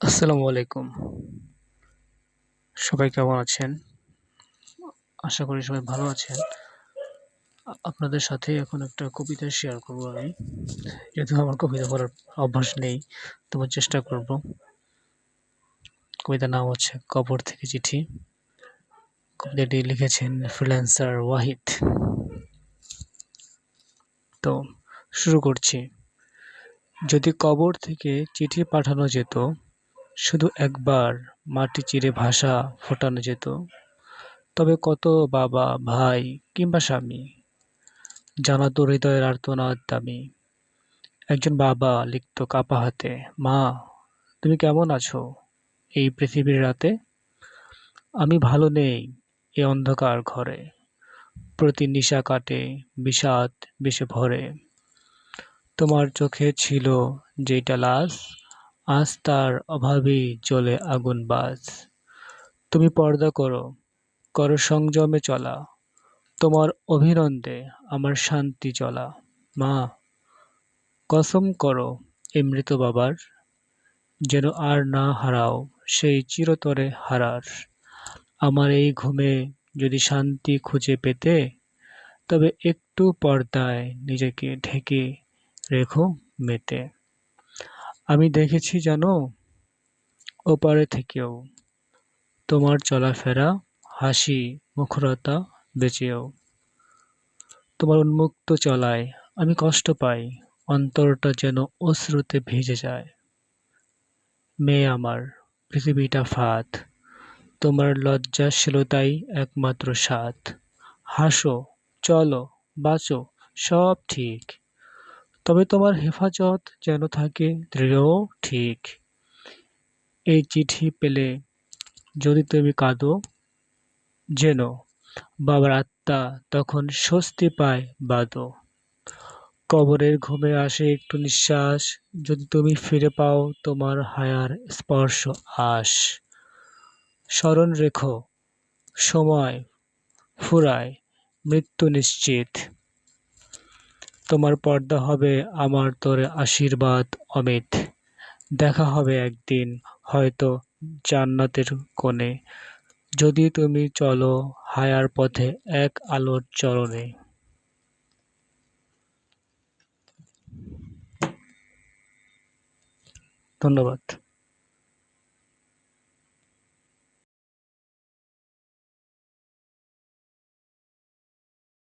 আসসালামু আলাইকুম। সবাই কেমন আছেন? আশা করি সবাই ভালো আছেন। আপনাদের সাথে এখন একটা কবিতা শেয়ার করব আমি। যদিও আমার কবিতা পড়ার অভ্যাস নেই তবু চেষ্টা করব। কবিতার নাম হচ্ছে কবর থেকে চিঠি। কবিতাটি লিখেছেন ফ্রিল্যান্সার ওয়াহিদ। তো শুরু করছি। যদি কবর থেকে চিঠি পাঠানো যেত শুধু একবার মাটি চিরে ভাষা ফোটানো যেত। তবে কত বাবা, ভাই কিংবা স্বামী? জানাতো হৃদয়ের আর্তনাদ দামি। একজন বাবা লিখত কাপা হাতে, মা, তুমি কেমন আছো এই পৃথিবীর রাতে? আমি ভালো নেই এ অন্ধকার ঘরে। প্রতি নিশা কাটে, বিষাদ বিষে ভরে। তোমার চোখে ছিল যেটা লাশ আজ তার অভাবেই জ্বলে আগুন বাজ। তুমি পর্দা করো করো সংযমে চলা। তোমার অভিনন্দে আমার শান্তি চলা মা, কসম করো মৃত বাবার, যেন আর না হারাও সেই চিরতরে হারার। আমার এই ঘুমে যদি শান্তি খুঁজে পেতে, তবে একটু পর্দায় নিজেকে ঢেকে রেখো মেতে। আমি দেখেছি জানো ওপারে থেকেও তোমার চলাফেরা, হাসি, মুখরতা বেঁচেও। তোমার উন্মুক্ত চলায় আমি কষ্ট পাই, অন্তরটা যেন অশ্রুতে ভিজে যায়। মেয়ে আমার, পৃথিবীটা ফাঁদ, তোমার লজ্জাশীলতাই একমাত্র স্বাদ। হাসো, চলো, বাঁচো, সব ঠিক। তবে তোমার হেফাজত যেন থাকে দৃঢ় ঠিক। এই চিঠি পেলে যদি তুমি কাঁদো, যেন বাবার আত্মা তখন স্বস্তি পায় বাদো। কবরের ঘুমে আসে একটু নিঃশ্বাস, যদি তুমি ফিরে পাও তোমার হায়ার স্পর্শ আশ। স্মরণ রেখো, সময় ফুরায়, মৃত্যু নিশ্চিত। তোমার পর্দা হবে আমার তোরে আশীর্বাদ, অমিত। দেখা হবে একদিন, হয়তো জান্নাতের কোণে। যদি তুমি চলো হায়ার পথে এক আলোর চরণে। ধন্যবাদ।